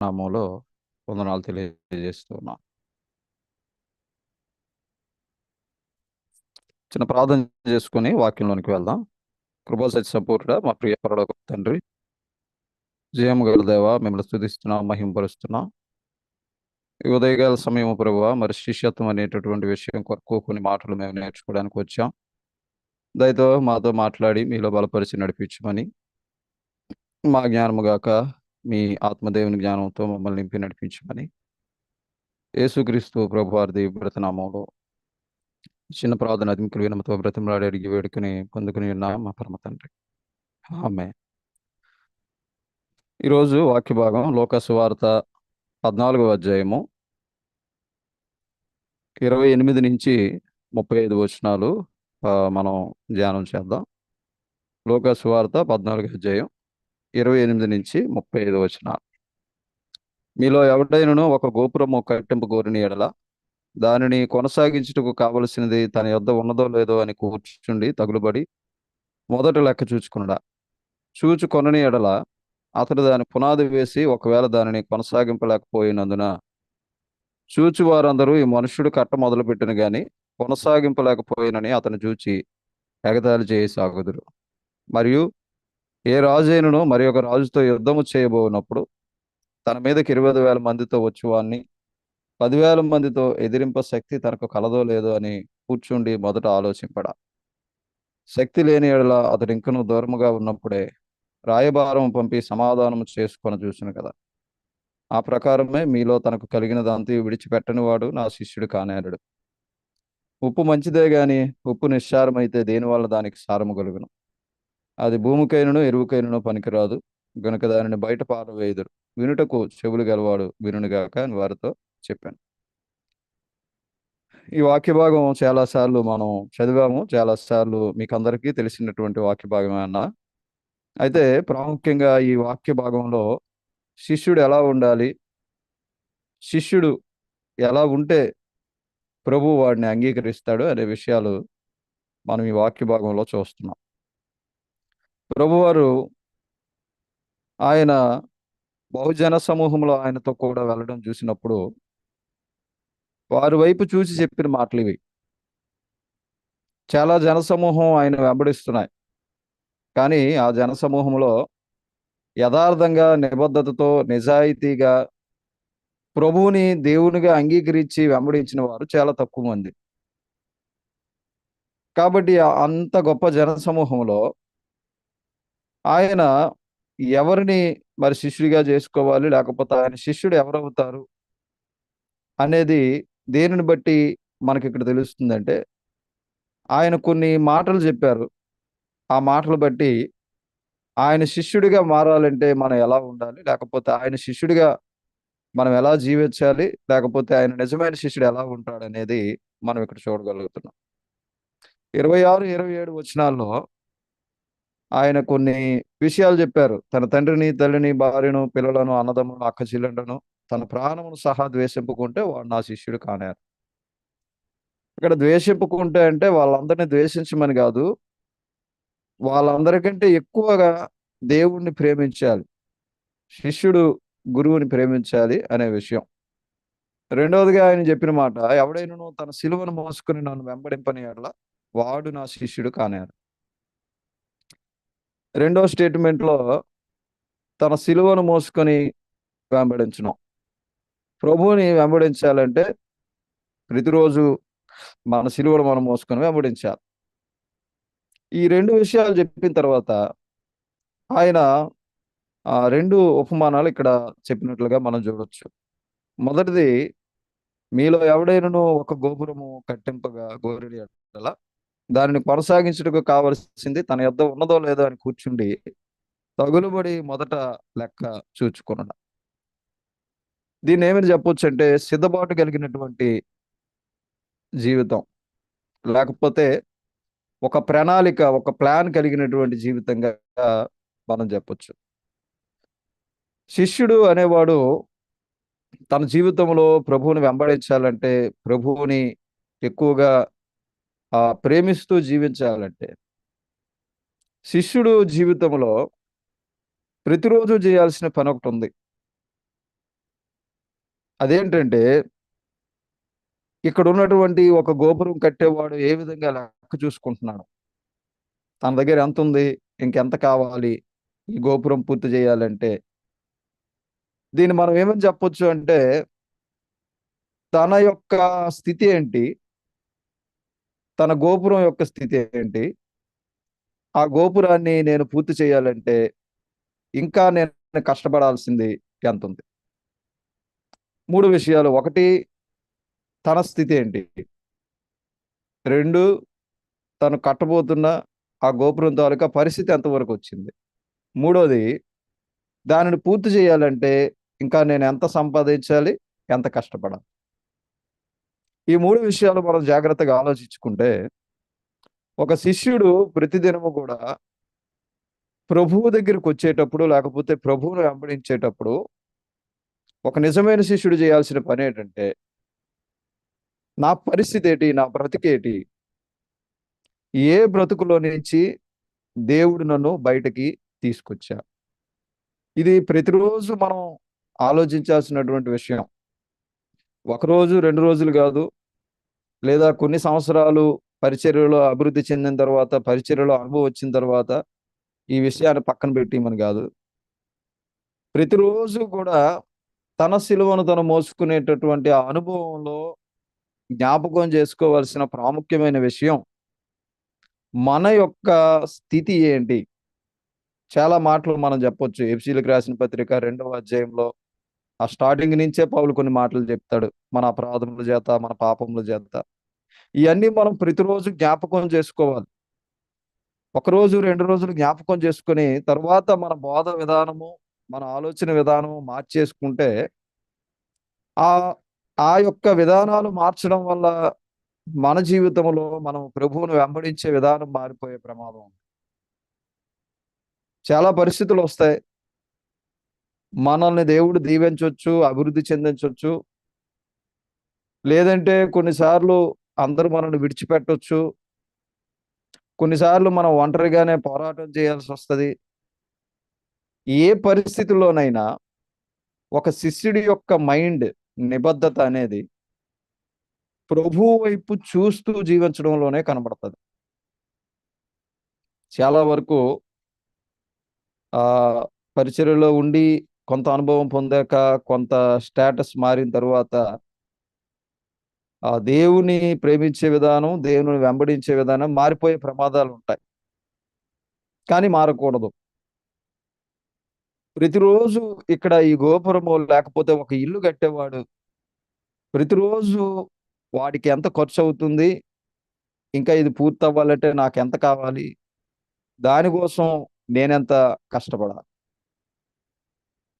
నామంలో వందనాలు తెలియజేస్తున్నా. చిన్న ప్రార్థన చేసుకుని వాక్యంలోనికి వెళ్దాం. కృపా సత్య సంపూర్ణ మా ప్రియ పరలోక తండ్రి జయము గల దేవ మిమ్మల్ని స్థుతిస్తున్నాం మహింపరుస్తున్నాం. ఈ ఉదయకాల సమయం ప్రభు మరి శిష్యత్వం అనేటటువంటి విషయం కొరకు కొన్ని మాటలు మేము నేర్చుకోవడానికి వచ్చాం. దయతో మాతో మాట్లాడి మీలో బలపరిచి నడిపించమని మా జ్ఞానము గాక మీ ఆత్మదేవుని జ్ఞానంతో మమ్మల్ని నింపి నడిపించమని యేసుక్రీస్తు ప్రభు వారి బ్రతనామంలో చిన్న ప్రార్థన అధికులు వినమతో బ్రతంలాడి అడిగి వేడుకుని పొందుకుని ఉన్నా మా పరమ తండ్రి. ఆమె ఈరోజు వాక్య భాగం లోకసువార్త పద్నాలుగో అధ్యాయము ఇరవై ఎనిమిది నుంచి ముప్పై ఐదు వచనాలు మనం ధ్యానం చేద్దాం. లోకసువార్త పద్నాలుగు అధ్యాయం ఇరవై ఎనిమిది నుంచి ముప్పై ఐదు వచనాలు. మీలో ఎవడైనను ఒక గోపురము కట్టింపు కోరిన ఎడల దానిని కొనసాగించుటకు కావలసినది తన యొద్ద ఉన్నదో లేదో అని కూర్చుండి తగులుబడి మొదట లెక్క చూచుకునడా చూచుకొనని ఎడల అతడు దాని పునాది వేసి ఒకవేళ దానిని కొనసాగింపలేకపోయినందున చూచి వారందరూ ఈ మనుష్యుడు కట్ట మొదలుపెట్టిన గాని కొనసాగింపలేకపోయినని అతను చూచి ఎగతాళి చేయసాగుదురు మరియు ఏ రాజైనను మరి ఒక రాజుతో యుద్ధము చేయబోనప్పుడు తన మీదకి ఇరవై వేల మందితో వచ్చేవాడిని పదివేల మందితో ఎదిరింప శక్తి తనకు కలదో లేదో అని కూర్చుండి మొదట ఆలోచింపడా. శక్తి లేని ఎడల అతడు ఇంకను దూరముగా ఉన్నప్పుడే రాయబారం పంపి సమాధానం చేసుకొని చూసిన కదా. ఆ ప్రకారమే మీలో తనకు కలిగిన దాంతో విడిచిపెట్టని వాడు నా శిష్యుడు కానేరడు ఉప్పు మంచిదే గాని ఉప్పు నిస్సారమైతే దేనివల్ల దానికి సారము కలుగును అది భూమికైనను ఎరువుకైనను పనికిరాదు. గనుక దానిని బయట పారవేయుదురు. వినుటకు చెవులు గలవాడు వినుగాక అని వారితో చెప్పాను. ఈ వాక్య భాగం చాలా సార్లు మనం చదివాము. చాలా సార్లు మీకు అందరికీ తెలిసినటువంటి వాక్య భాగమే అన్న. అయితే ప్రాముఖ్యంగా ఈ వాక్య భాగంలో శిష్యుడు ఎలా ఉండాలి? శిష్యుడు ఎలా ఉంటే ప్రభు వాడిని అంగీకరిస్తాడు అనే విషయాలు మనం ఈ వాక్య భాగంలో చూస్తున్నాం. ప్రభువారు ఆయన బహుజన సమూహంలో ఆయనతో కూడా వెళ్ళడం చూసినప్పుడు వారి వైపు చూసి చెప్పిన మాటలు ఇవి. చాలా జనసమూహం ఆయన వెంబడిస్తున్నాయి. కానీ ఆ జనసమూహంలో యథార్థంగా నిబద్ధతతో నిజాయితీగా ప్రభువుని దేవునిగా అంగీకరించి వెంబడించిన వారు చాలా తక్కువ మంది. కాబట్టి అంత గొప్ప జనసమూహంలో ఆయన ఎవరిని మరి శిష్యుడిగా చేసుకోవాలి? లేకపోతే ఆయన శిష్యుడు ఎవరవుతారు? అనేది దేనిని బట్టి మనకి ఇక్కడ తెలుస్తుందంటే ఆయన కొన్ని మాటలు చెప్పారు. ఆ మాటలు బట్టి ఆయన శిష్యుడిగా మారాలంటే మనం ఎలా ఉండాలి? లేకపోతే ఆయన శిష్యుడిగా మనం ఎలా జీవించాలి? లేకపోతే ఆయన నిజమైన శిష్యుడు ఎలా ఉంటాడు అనేది మనం ఇక్కడ చూడగలుగుతున్నాం. ఇరవై ఆరు ఇరవై ఏడు వచనాల్లో ఆయన కొన్ని విషయాలు చెప్పారు. తన తండ్రిని తల్లిని భార్యను పిల్లలను అన్నదమ్ములను అక్క చెల్లెండను తన ప్రాణమును సహా ద్వేషింపుకుంటే వాడు నా శిష్యుడు కానారు. ఇక్కడ ద్వేషింపుకుంటే అంటే వాళ్ళందరినీ ద్వేషించమని కాదు. వాళ్ళందరికంటే ఎక్కువగా దేవుణ్ణి ప్రేమించాలి. శిష్యుడు గురువుని ప్రేమించాలి అనే విషయం. రెండవదిగా ఆయన చెప్పిన మాట ఎవడైనను తన సిలువను మోసుకుని నన్ను వెంబడింపని ఎడల వాడు నా శిష్యుడు కానారు. రెండో స్టేట్మెంట్లో తన సిలువను మోసుకొని వెంబడించడం ప్రభువుని వెంబడించాలంటే ప్రతిరోజు మన సిలువను మనం మోసుకొని వెంబడించాలి. ఈ రెండు విషయాలు చెప్పిన తర్వాత ఆయన ఆ రెండు ఉపమానాలు ఇక్కడ చెప్పినట్లుగా మనం చూడవచ్చు మొదటిది మీలో ఎవడైనను ఒక గోపురము కట్టింపగా గోరెడి ఎడల దానిని కొనసాగించుటకు కావలసింది తన యొద్ద ఉన్నదో లేదో అని కూర్చుండి తగులుబడి మొదట లెక్క చూచుకున్నాడు దీన్ని ఏమని చెప్పొచ్చు అంటే సిద్ధపాటు కలిగినటువంటి జీవితం. లేకపోతే ఒక ప్రణాళిక ఒక ప్లాన్ కలిగినటువంటి జీవితంగా మనం చెప్పొచ్చు. శిష్యుడు అనేవాడు తన జీవితంలో ప్రభువుని వెంబడించాలంటే ప్రభువుని ఎక్కువగా ఆ ప్రేమిస్తూ జీవించాలంటే శిష్యుడు జీవితంలో ప్రతిరోజు చేయాల్సిన పని ఒకటి ఉంది అదేంటంటే ఇక్కడ ఉన్నటువంటి ఒక గోపురం కట్టేవాడు ఏ విధంగా లెక్క చూసుకుంటున్నాడు? తన దగ్గర ఎంత ఉంది ఇంకెంత కావాలి? ఈ గోపురం పూర్తి చేయాలంటే దీన్ని మనం ఏమని చెప్పొచ్చు అంటే తన యొక్క స్థితి ఏంటి? తన గోపురం యొక్క స్థితి ఏంటి? ఆ గోపురాన్ని నేను పూర్తి చేయాలంటే ఇంకా నేను కష్టపడాల్సింది ఎంత ఉంది? మూడు విషయాలు. ఒకటి తన స్థితి ఏంటి? రెండు తను కట్టబోతున్న ఆ గోపురం తాలూకా పరిస్థితి ఎంతవరకు వచ్చింది? మూడోది దానిని పూర్తి చేయాలంటే ఇంకా నేను ఎంత సంపాదించాలి? ఎంత కష్టపడాలి? ఈ మూడు విషయాలు మనం జాగ్రత్తగా ఆలోచించుకుంటే ఒక శిష్యుడు ప్రతిదినము కూడా ప్రభువు దగ్గరికి వచ్చేటప్పుడు లేకపోతే ప్రభువును వెంబడించేటప్పుడు ఒక నిజమైన శిష్యుడు చేయాల్సిన పని ఏంటంటే నా పరిస్థితి ఏంటి నా బ్రతికేటి ఏ బ్రతుకులో నుంచి దేవుడు నన్ను బయటకి తీసుకొచ్చా ఇది ప్రతిరోజు మనం ఆలోచించాల్సినటువంటి విషయం. ఒకరోజు రెండు రోజులు కాదు. లేదా కొన్ని సంవత్సరాలు పరిచర్యలో అభివృద్ధి చెందిన తర్వాత పరిచర్యలో అనుభవం వచ్చిన తర్వాత ఈ విషయాన్ని పక్కన పెట్టేయమని కాదు. ప్రతిరోజు కూడా తన సిలువను తను మోసుకునేటటువంటి ఆ అనుభవంలో జ్ఞాపకం చేసుకోవాల్సిన ప్రాముఖ్యమైన విషయం మన యొక్క స్థితి ఏంటి? చాలా మాటలు మనం చెప్పొచ్చు. ఎఫ్సీలకు రాసిన పత్రిక రెండవ అధ్యాయంలో ఆ స్టార్టింగ్ నుంచే పౌలు కొన్ని మాటలు చెప్తాడు. మన అపరాధముల చేత మన పాపముల చేత. ఇవన్నీ మనం ప్రతిరోజు జ్ఞాపకం చేసుకోవాలి. ఒకరోజు రెండు రోజులు జ్ఞాపకం చేసుకొని తర్వాత మన బోధ విధానము మన ఆలోచన విధానము మార్చేసుకుంటే ఆ ఆ యొక్క విధానాలు మార్చడం వల్ల మన జీవితంలో మనం ప్రభువును వెంబడించే విధానం మారిపోయే ప్రమాదం ఉంది. చాలా పరిస్థితులు వస్తాయి. మనల్ని దేవుడు దీవించవచ్చు అభివృద్ధి చెందించవచ్చు లేదంటే కొన్నిసార్లు అందరూ మనల్ని విడిచిపెట్టవచ్చు కొన్నిసార్లు మనం ఒంటరిగానే పోరాటం చేయాల్సి వస్తుంది. ఏ పరిస్థితుల్లోనైనా ఒక శిష్యుడి యొక్క మైండ్ నిబద్ధత అనేది ప్రభు వైపు చూస్తూ జీవించడంలోనే కనబడుతుంది. చాలా వరకు ఆ పరిచర్యలో ఉండి కొంత అనుభవం పొందాక కొంత స్టేటస్ మారిన తర్వాత ఆ దేవుని ప్రేమించే విధానం దేవుని వెంబడించే విధానం మారిపోయే ప్రమాదాలు ఉంటాయి. కానీ మారకూడదు. ప్రతిరోజు ఇక్కడ ఈ గోపురము లేకపోతే ఒక ఇల్లు కట్టేవాడు. ప్రతిరోజు వాడికి ఎంత ఖర్చు అవుతుంది? ఇంకా ఇది పూర్తి అవ్వాలంటే నాకు ఎంత కావాలి? దానికోసం నేనెంత కష్టపడాలి?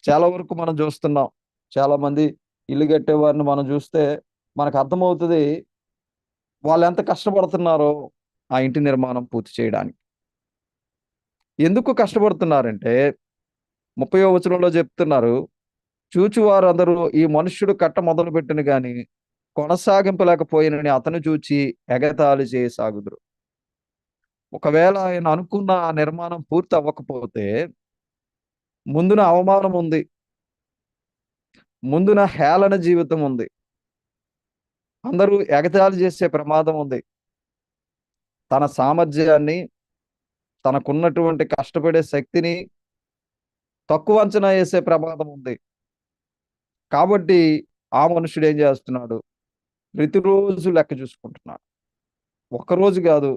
చాలా వరకు మనం చూస్తున్నాం. చాలా మంది ఇల్లు కట్టేవారిని మనం చూస్తే మనకు అర్థమవుతుంది వాళ్ళు ఎంత కష్టపడుతున్నారో ఆ ఇంటి నిర్మాణం పూర్తి చేయడానికి. ఎందుకు కష్టపడుతున్నారంటే ముప్పై వచనంలో చెప్తున్నారు చూచువారు అందరూ ఈ మనుష్యుడు కట్ట మొదలు పెట్టిన గాని కొనసాగింపలేకపోయినని అతను చూచి ఎగతాళి చేయసాగుదురు. ఒకవేళ ఆయన అనుకున్న ఆ నిర్మాణం పూర్తి అవ్వకపోతే ముందున అవమానం ఉంది. ముందున హేళన జీవితం ఉంది. అందరూ ఎగతాళి చేసే ప్రమాదం ఉంది. తన సామర్థ్యాన్ని తనకున్నటువంటి కష్టపడే శక్తిని తక్కువ అంచనా వేసే ప్రమాదం ఉంది. కాబట్టి ఆ మనుషుడు ఏం చేస్తున్నాడు? ప్రతిరోజు లెక్క చూసుకుంటున్నాడు. ఒక్కరోజు కాదు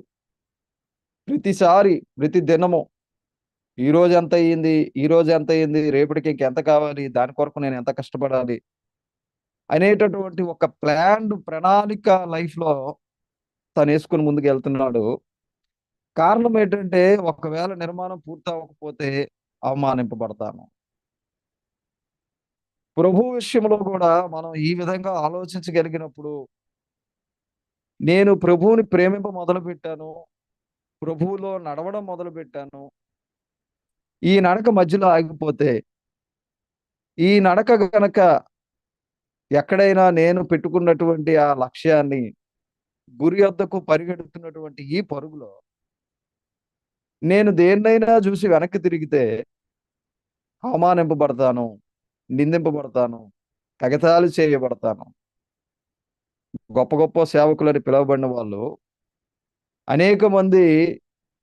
ప్రతిసారి ప్రతి దినము ఈ రోజు ఎంత అయ్యింది? ఈ రోజు ఎంత అయ్యింది? రేపటికి ఇంకెంత కావాలి? దాని కొరకు నేను ఎంత కష్టపడాలి? అనేటటువంటి ఒక ప్లాన్డ్ ప్రణాళిక లైఫ్లో తను వేసుకుని ముందుకు వెళ్తున్నాడు. కారణం ఏంటంటే ఒకవేళ నిర్మాణం పూర్తి అవ్వకపోతే అవమానింపబడతాను ప్రభు విషయంలో కూడా మనం ఈ విధంగా ఆలోచించగలిగినప్పుడు నేను ప్రభువుని ప్రేమింప మొదలు పెట్టాను ప్రభువులో నడవడం మొదలుపెట్టాను. ఈ నడక మధ్యలో ఆగిపోతే ఈ నడక గనక ఎక్కడైనా నేను పెట్టుకున్నటువంటి ఆ లక్ష్యాన్ని గురి వద్దకు పరిగెడుతున్నటువంటి ఈ పరుగులో నేను దేన్నైనా చూసి వెనక్కి తిరిగితే అవమానింపబడతాను నిందింపబడతాను తగతాలు చేయబడతాను. గొప్ప గొప్ప సేవకులని పిలువబడిన వాళ్ళు అనేక మంది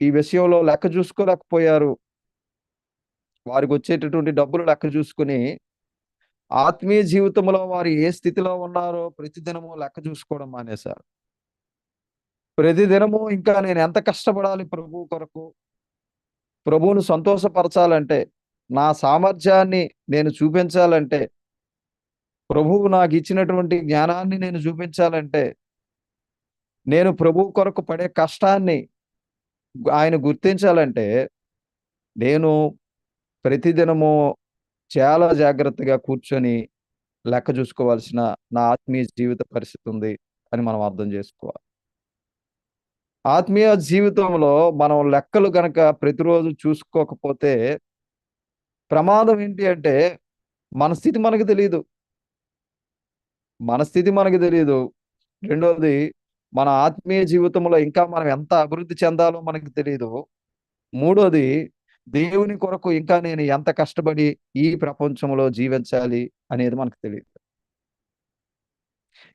ఈ విషయంలో లెక్క చూసుకోలేకపోయారు. వారికి వచ్చేటటువంటి డబ్బులు లెక్క చూసుకుని ఆత్మీయ జీవితంలో వారు ఏ స్థితిలో ఉన్నారో ప్రతిదినము లెక్క చూసుకోవడం మానేశారు. ప్రతిదినము ఇంకా నేను ఎంత కష్టపడాలి ప్రభు కొరకు? ప్రభువును సంతోషపరచాలంటే నా సామర్థ్యాన్ని నేను చూపించాలంటే ప్రభువు నాకు ఇచ్చినటువంటి జ్ఞానాన్ని నేను చూపించాలంటే నేను ప్రభు కొరకు పడే కష్టాన్ని ఆయన గుర్తించాలంటే నేను ప్రతిదినము చాలా జాగ్రత్తగా కూర్చొని లెక్క చూసుకోవాల్సిన నా ఆత్మీయ జీవిత పరిస్థితి ఉంది అని మనం అర్థం చేసుకోవాలి. ఆత్మీయ జీవితంలో మనం లెక్కలు గనక ప్రతిరోజు చూసుకోకపోతే ప్రమాదం ఏంటి అంటే మన స్థితి మనకు తెలియదు మన స్థితి మనకు తెలియదు రెండవది మన ఆత్మీయ జీవితంలో ఇంకా మనం ఎంత అభివృద్ధి చెందాలో మనకు తెలియదు మూడోది దేవుని కొరకు ఇంకా నేను ఎంత కష్టపడి ఈ ప్రపంచంలో జీవించాలి అనేది మనకు తెలియదు.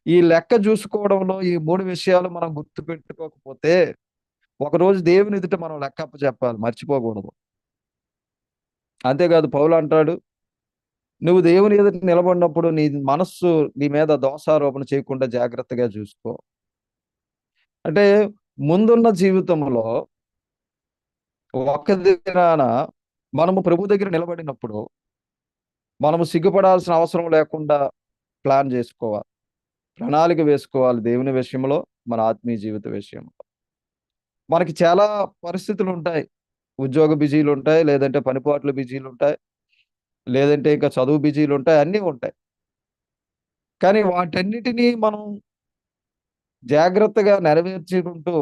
ఈ లెక్క చూసుకోవడంలో ఈ మూడు విషయాలు మనం గుర్తు పెట్టుకోకపోతే ఒకరోజు దేవుని ఎదుట మనం లెక్కప్ప చెప్పాలి మర్చిపోకూడదు. అంతేకాదు పౌలు అంటాడు నువ్వు దేవుని ఎదుట నిలబడినప్పుడు నీ మనస్సు నీ మీద దోషారోపణ చేయకుండా జాగ్రత్తగా చూసుకో. అంటే ముందున్న జీవితంలో ఒక్క దినాన మనము ప్రభు దగ్గర నిలబడినప్పుడు మనము సిగ్గుపడాల్సిన అవసరం లేకుండా ప్లాన్ చేసుకోవాలి. ప్రణాళిక వేసుకోవాలి దేవుని విషయంలో మన ఆత్మీయ జీవిత విషయంలో. మనకి చాలా పరిస్థితులు ఉంటాయి. ఉద్యోగ బిజీలు ఉంటాయి లేదంటే పనిపాట్లు బిజీలు ఉంటాయి లేదంటే ఇంకా చదువు బిజీలు ఉంటాయి అన్నీ ఉంటాయి. కానీ వాటన్నిటినీ మనం జాగ్రత్తగా నెరవేర్చుకుంటూ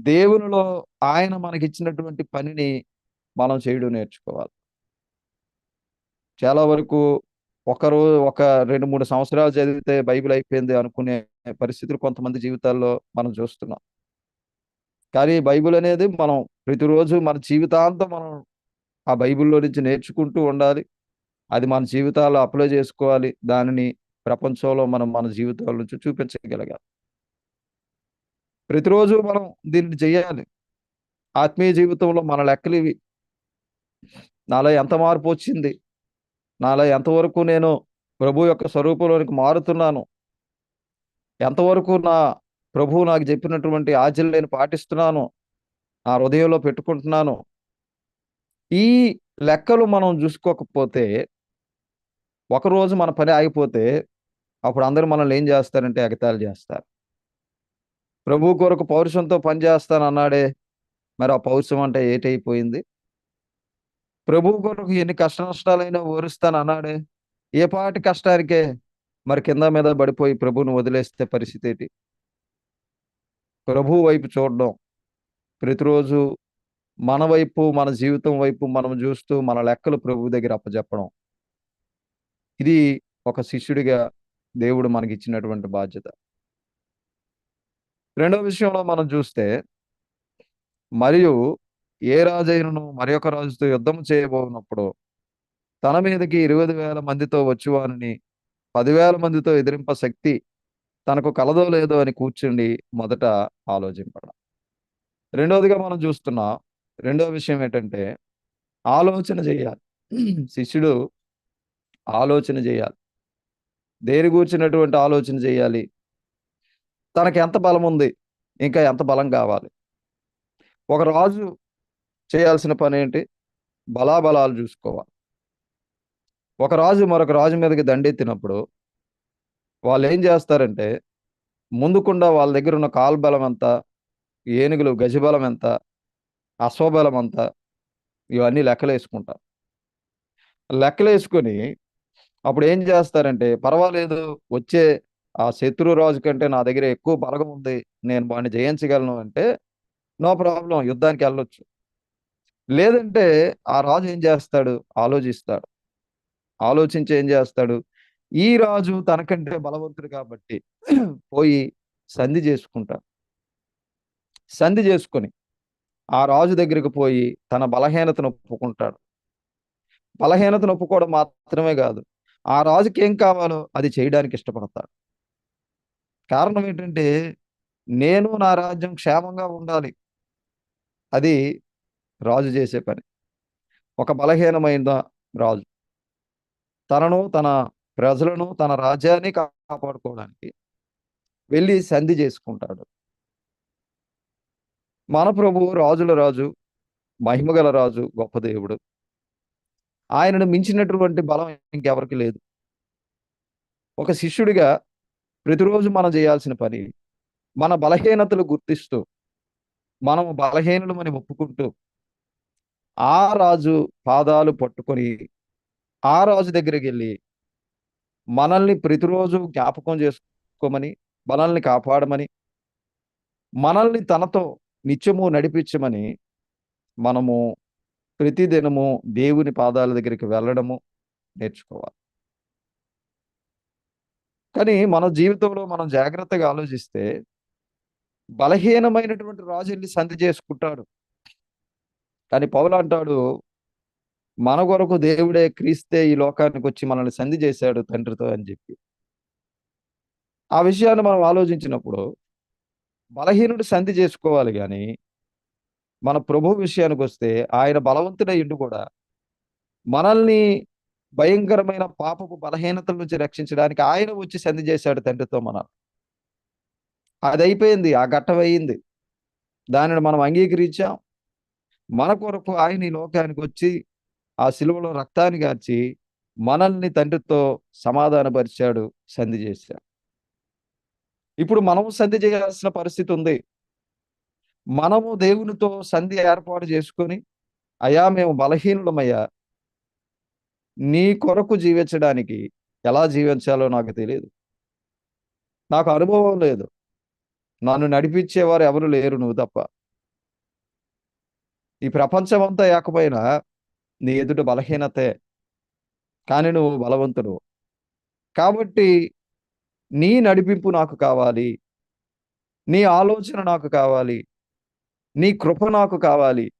దేవునిలో ఆయన మనకిచ్చినటువంటి పనిని మనం చేయడం నేర్చుకోవాలి. చాలా వరకు ఒక రోజు ఒక రెండు మూడు సంవత్సరాలు చదివితే బైబిల్ అయిపోయింది అనుకునే పరిస్థితులు కొంతమంది జీవితాల్లో మనం చూస్తున్నాం. కానీ బైబిల్ అనేది మనం ప్రతిరోజు మన జీవితాంతం మనం ఆ బైబిల్లో నుంచి నేర్చుకుంటూ ఉండాలి. అది మన జీవితాల్లో అప్లై చేసుకోవాలి. దానిని ప్రపంచంలో మనం మన జీవితాల నుంచి చూపించగలగాలి. ప్రతిరోజు మనం దీన్ని చేయాలి. ఆత్మీయ జీవితంలో మన లెక్కలు ఇవి. నాలో ఎంత మార్పు వచ్చింది? నాలో ఎంతవరకు నేను ప్రభు యొక్క స్వరూపంలోనికి మారుతున్నాను? ఎంతవరకు నా ప్రభువు నాకు చెప్పినటువంటి ఆచరణ నేను పాటిస్తున్నాను? నా హృదయంలో పెట్టుకుంటున్నాను? ఈ లెక్కలు మనం చూసుకోకపోతే ఒకరోజు మన పని ఆగిపోతే అప్పుడు అందరూ మనల్ని ఏం చేస్తారంటే ఎగతాళి చేస్తారు. ప్రభు కొరకు పౌరుషంతో పనిచేస్తాను అన్నాడే మరి ఆ పౌరుషం అంటే ఏటైపోయింది? ప్రభు కొరకు ఎన్ని కష్ట నష్టాలైనా ఓరుస్తాను అన్నాడే ఏ పాటి కష్టానికే మరి కింద మీద పడిపోయి ప్రభువును వదిలేస్తే పరిస్థితి ఏంటి ప్రభు వైపు చూడడం. ప్రతిరోజు మన వైపు మన జీవితం వైపు మనం చూస్తూ మన లెక్కలు ప్రభు దగ్గర అప్పచెప్పడం ఇది ఒక శిష్యుడిగా దేవుడు మనకి ఇచ్చినటువంటి బాధ్యత. రెండో విషయంలో మనం చూస్తే మరియు ఏ రాజైనను మరి ఒక రాజుతో యుద్ధం చేయబోనప్పుడు తన మీదకి ఇరవై వేల మందితో వచ్చువానని పదివేల మందితో ఎదిరింప శక్తి తనకు కలదో లేదో అని కూర్చుండి మొదట ఆలోచింపడం. రెండవదిగా మనం చూస్తున్న రెండో విషయం ఏంటంటే ఆలోచన చేయాలి. శిష్యుడు ఆలోచన చేయాలి. దేని కూర్చున్నటువంటి ఆలోచన చేయాలి? తనకి ఎంత బలం ఉంది? ఇంకా ఎంత బలం కావాలి? ఒక రాజు చేయాల్సిన పని ఏంటి? బలాబలాలు చూసుకోవాలి. ఒక రాజు మరొక రాజు మీదకి దండెత్తినప్పుడు వాళ్ళు ఏం చేస్తారంటే ముందుకుండా వాళ్ళ దగ్గర ఉన్న కాలు బలం ఎంత ఏనుగులు గజబలం ఎంత అశ్వబలం ఎంత ఇవన్నీ లెక్కలు వేసుకుంటారు లెక్కలు వేసుకొని అప్పుడు ఏం చేస్తారంటే పర్వాలేదు వచ్చే ఆ శత్రు రాజు కంటే నా దగ్గర ఎక్కువ బలగం ఉంది నేను వాడిని జయించగలను అంటే నో ప్రాబ్లం యుద్ధానికి వెళ్ళొచ్చు. లేదంటే ఆ రాజు ఏం చేస్తాడు? ఆలోచిస్తాడు. ఆలోచించి ఏం చేస్తాడు? ఈ రాజు తనకంటే బలవంతుడు కాబట్టి పోయి సంధి చేసుకుంటాడు. సంధి చేసుకొని ఆ రాజు దగ్గరికి పోయి తన బలహీనతను ఒప్పుకుంటాడు. బలహీనతను ఒప్పుకోవడం మాత్రమే కాదు ఆ రాజుకి ఏం కావాలో అది చేయడానికి ఇష్టపడతాడు. కారణం ఏంటంటే నేను నా రాజ్యం క్షేమంగా ఉండాలి. అది రాజు చేసే పని. ఒక బలహీనమైన రాజు. తనను తన ప్రజలను తన రాజ్యాన్ని కాపాడుకోవడానికి వెళ్ళి సంధి చేసుకుంటాడు. మన ప్రభు రాజుల రాజు మహిమగల రాజు గొప్ప దేవుడు. ఆయనను మించినటువంటి బలం ఇంకెవరికి లేదు. ఒక శిష్యుడిగా ప్రతిరోజు మనం చేయాల్సిన పని మన బలహీనతలు గుర్తిస్తూ మనము బలహీనులమని ఒప్పుకుంటూ ఆ రాజు పాదాలు పట్టుకొని ఆ రాజు దగ్గరికి వెళ్ళి మనల్ని ప్రతిరోజు జ్ఞాపకం చేసుకోమని మనల్ని కాపాడమని మనల్ని తనతో నిత్యము నడిపించమని మనము ప్రతిదినము దేవుని పాదాల దగ్గరికి వెళ్ళడము నేర్చుకోవాలి. కానీ మన జీవితంలో మనం జాగ్రత్తగా ఆలోచిస్తే బలహీనమైనటువంటి రాజు వెళ్ళి సంధి చేసుకుంటాడు. కానీ పౌలు అంటాడు మన కొరకు దేవుడే క్రీస్తే ఈ లోకానికి వచ్చి మనల్ని సంధి చేశాడు తండ్రితో అని చెప్పి. ఆ విషయాన్ని మనం ఆలోచించినప్పుడు బలహీనుడు సంధి చేసుకోవాలి కానీ మన ప్రభు విషయానికి వస్తే ఆయన బలవంతుడయ్యుండి కూడా మనల్ని భయంకరమైన పాపపు బలహీనతల నుంచి రక్షించడానికి ఆయన వచ్చి సంధి చేశాడు తండ్రితో మన అది అయిపోయింది ఆ ఘట్టం అయింది దానిని మనం అంగీకరించాం. మన కొరకు ఆయన ఈ లోకానికి వచ్చి ఆ సిలువలో రక్తాన్ని గార్చి మనల్ని తండ్రితో సమాధానపరిచాడు సంధి చేశాడు. ఇప్పుడు మనము సంధి చేయాల్సిన పరిస్థితి ఉంది. మనము దేవునితో సంధి ఏర్పాటు చేసుకొని అయా మేము బలహీనులమయ్యా నీ కొరకు జీవించడానికి ఎలా జీవించాలో నాకు తెలియదు నాకు అనుభవం లేదు. నన్ను నడిపించేవారు ఎవరు లేరు నువ్వు తప్ప. ఈ ప్రపంచం అంతా ఏకపోయినా నీ ఎదుట బలహీనతే. కానీ నువ్వు బలవంతుడు. కాబట్టి నీ నడిపింపు నాకు కావాలి. నీ ఆలోచన నాకు కావాలి. నీ కృప నాకు కావాలి.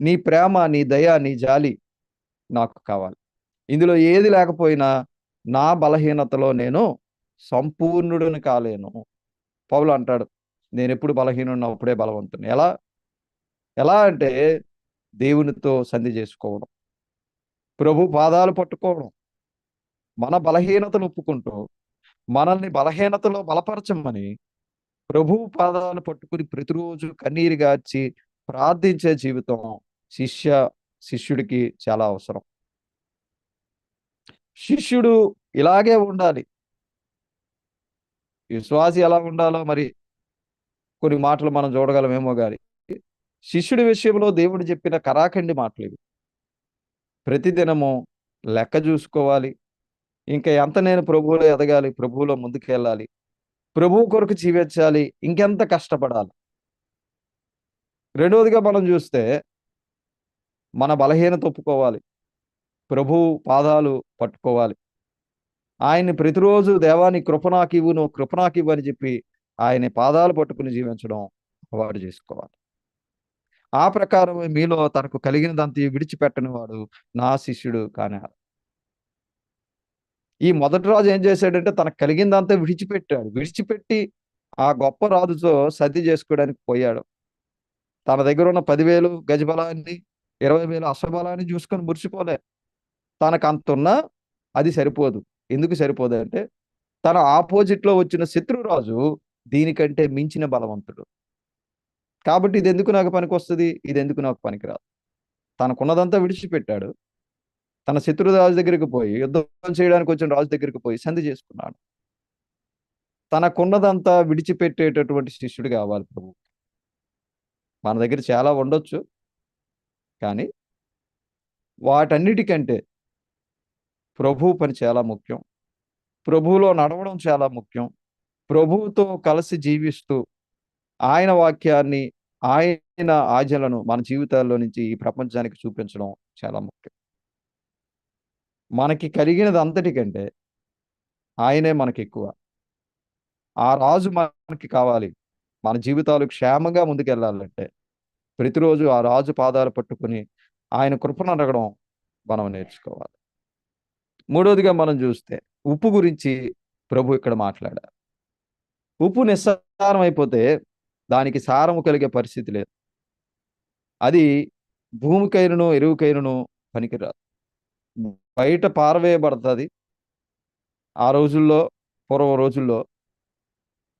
నీ ప్రేమ నీ దయ నీ జాలి నాకు కావాలి. ఇందులో ఏది లేకపోయినా నా బలహీనతలో నేను సంపూర్ణుడిని కాలేను. పౌలు అంటాడు నేను ఎప్పుడు బలహీనుడిని అప్పుడే బలవంతుని ఎలా? ఎలా అంటే దేవునితో సంధి చేసుకోవడం ప్రభు పాదాలు పట్టుకోవడం మన బలహీనతను ఒప్పుకుంటూ మనల్ని బలహీనతలో బలపరచమని ప్రభు పాదాలు పట్టుకుని ప్రతిరోజు కన్నీరు గార్చి ప్రార్థించే జీవితం శిష్య శిష్యుడికి చాలా అవసరం. శిష్యుడు ఇలాగే ఉండాలి. విశ్వాసి ఎలా ఉండాలో మరి కొన్ని మాటలు మనం చూడగలమేమో గాని శిష్యుడి విషయంలో దేవుడు చెప్పిన కరాఖండి మాటలు ఇవి. ప్రతిదినము లెక్క చూసుకోవాలి. ఇంకా ఎంత నేను ప్రభువులో ఎదగాలి ప్రభువులో ముందుకెళ్ళాలి ప్రభువు కొరకు జీవించాలి ఇంకెంత కష్టపడాలి. రెండవదిగా మనం చూస్తే మన బలహీనత ఒప్పుకోవాలి. ప్రభు పాదాలు పట్టుకోవాలి. ఆయన్ని ప్రతిరోజు దేవాన్ని కృపణాకివ్వు నువ్వు కృపణాకివ్వు అని చెప్పి ఆయన పాదాలు పట్టుకుని జీవించడం అలవాటు చేసుకోవాలి. ఆ ప్రకారం మీలో తనకు కలిగినదంతా విడిచిపెట్టని వాడు నా శిష్యుడు కానీ ఈ మొదటి రాజు ఏం చేశాడంటే తనకు కలిగిందంతా విడిచిపెట్టాడు. విడిచిపెట్టి ఆ గొప్ప రాజుతో సర్ది చేసుకోవడానికి పోయాడు. తన దగ్గర ఉన్న పదివేలు గజబలాన్ని ఇరవై వేలు అశ్వబలాన్ని చూసుకొని మురిసిపోలే. తనకు అంత ఉన్నా అది సరిపోదు. ఎందుకు సరిపోదు అంటే తన ఆపోజిట్లో వచ్చిన శత్రురాజు దీనికంటే మించిన బలవంతుడు. కాబట్టి ఇది ఎందుకు నాకు పనికి వస్తుంది ఇది ఎందుకు నాకు పనికిరాదు. తనకున్నదంతా విడిచిపెట్టాడు. తన శత్రురాజు దగ్గరికి పోయి యుద్ధం చేయడానికి వచ్చిన రాజు దగ్గరికి పోయి సంధి చేసుకున్నాడు. తనకున్నదంతా విడిచిపెట్టేటటువంటి శిష్యుడు కావాలి ప్రభు మన దగ్గర చాలా ఉండొచ్చు. కానీ వాటన్నిటికంటే ప్రభు పని చాలా ముఖ్యం. ప్రభువులో నడవడం చాలా ముఖ్యం. ప్రభువుతో కలిసి జీవిస్తూ ఆయన వాక్యాన్ని ఆయన ఆజ్ఞలను మన జీవితాల్లో నుంచి ఈ ప్రపంచానికి చూపించడం చాలా ముఖ్యం. మనకి కలిగినది అంతటికంటే ఆయనే మనకి ఎక్కువ ఆ రాజు మనకి కావాలి. మన జీవితాలు క్షేమంగా ముందుకెళ్ళాలంటే ప్రతిరోజు ఆ రాజు పాదాలు పట్టుకుని ఆయన కృపను అడగడం మనం నేర్చుకోవాలి. మూడవదిగా మనం చూస్తే ఉప్పు గురించి ప్రభు ఇక్కడ మాట్లాడారు. ఉప్పు నిస్సారం అయిపోతే దానికి సారము కలిగే పరిస్థితి లేదు. అది భూమికైనను ఎరువుకైనను పనికిరాదు. బయట పారవేయబడుతుంది. ఆ రోజుల్లో పూర్వం రోజుల్లో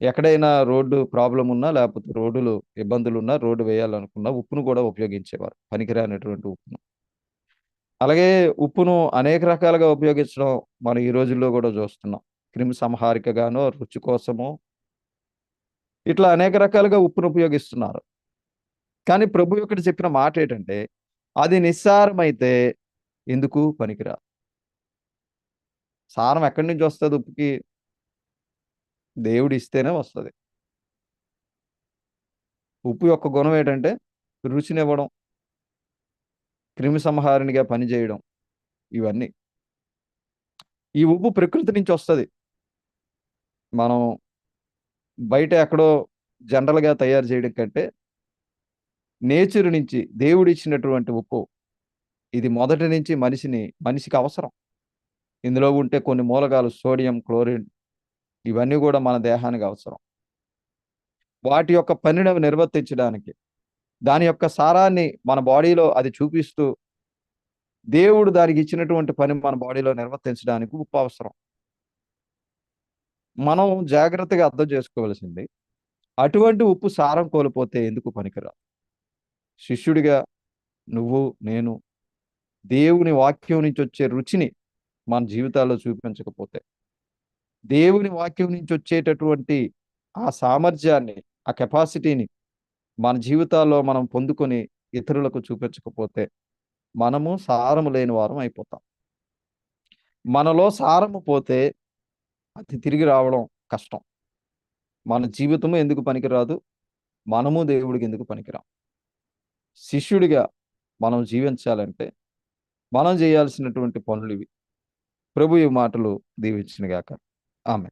ఎక్కడైనా రోడ్డు ప్రాబ్లం ఉన్నా లేకపోతే రోడ్డులు ఇబ్బందులు ఉన్నా రోడ్డు వేయాలనుకున్నా ఉప్పును కూడా ఉపయోగించేవారు పనికిరానటువంటి ఉప్పును. అలాగే ఉప్పును అనేక రకాలుగా ఉపయోగించడం మనం ఈ రోజుల్లో కూడా చూస్తున్నాం. క్రిమి సంహారికగానో రుచి కోసమో ఇట్లా అనేక రకాలుగా ఉప్పును ఉపయోగిస్తున్నారు. కానీ ప్రభు ఒకటి చెప్పిన మాట ఏంటంటే అది నిస్సారమైతే ఎందుకు పనికిరా సారం ఎక్కడి నుంచి వస్తుంది ఉప్పుకి? దేవుడు ఇస్తేనే వస్తుంది. ఉప్పు యొక్క గుణం ఏంటంటే రుచినివ్వడం క్రిమి సంహారినిగా పనిచేయడం ఇవన్నీ. ఈ ఉప్పు ప్రకృతి నుంచి వస్తుంది. మనం బయట ఎక్కడో జనరల్గా తయారు చేయడం కంటే నేచర్ నుంచి దేవుడు ఇచ్చినటువంటి ఉప్పు ఇది మొదటి నుంచి మనిషిని మనిషికి అవసరం. ఇందులో ఉంటే కొన్ని మూలకాలు సోడియం క్లోరిన్ ఇవన్నీ కూడా మన దేహానికి అవసరం. వాటి యొక్క పనిని నిర్వర్తించడానికి దాని యొక్క సారాన్ని మన బాడీలో అది చూపిస్తూ దేవుడు దానికి ఇచ్చినటువంటి పని మన బాడీలో నిర్వర్తించడానికి ఉప్పు అవసరం. మనం జాగ్రత్తగా అర్థం చేసుకోవాల్సింది అటువంటి ఉప్పు సారం కోల్పోతే ఎందుకు పనికిరా శిష్యుడిగా నువ్వు నేను దేవుని వాక్యం నుంచి వచ్చే రుచిని మన జీవితాల్లో చూపించకపోతే దేవుని వాక్యం నుంచి వచ్చేటటువంటి ఆ సామర్థ్యాన్ని ఆ కెపాసిటీని మన జీవితాల్లో మనం పొందుకొని ఇతరులకు చూపించకపోతే మనము సారము లేని వారం అయిపోతాం. మనలో సారము పోతే అది తిరిగి రావడం కష్టం. మన జీవితము ఎందుకు పనికిరాదు? మనము దేవుడికి ఎందుకు పనికిరాం? శిష్యుడిగా మనం జీవించాలంటే మనం చేయాల్సినటువంటి పనులు ఇవి. ప్రభు ఈ మాటలు దీవించినగాక గాక ఆమె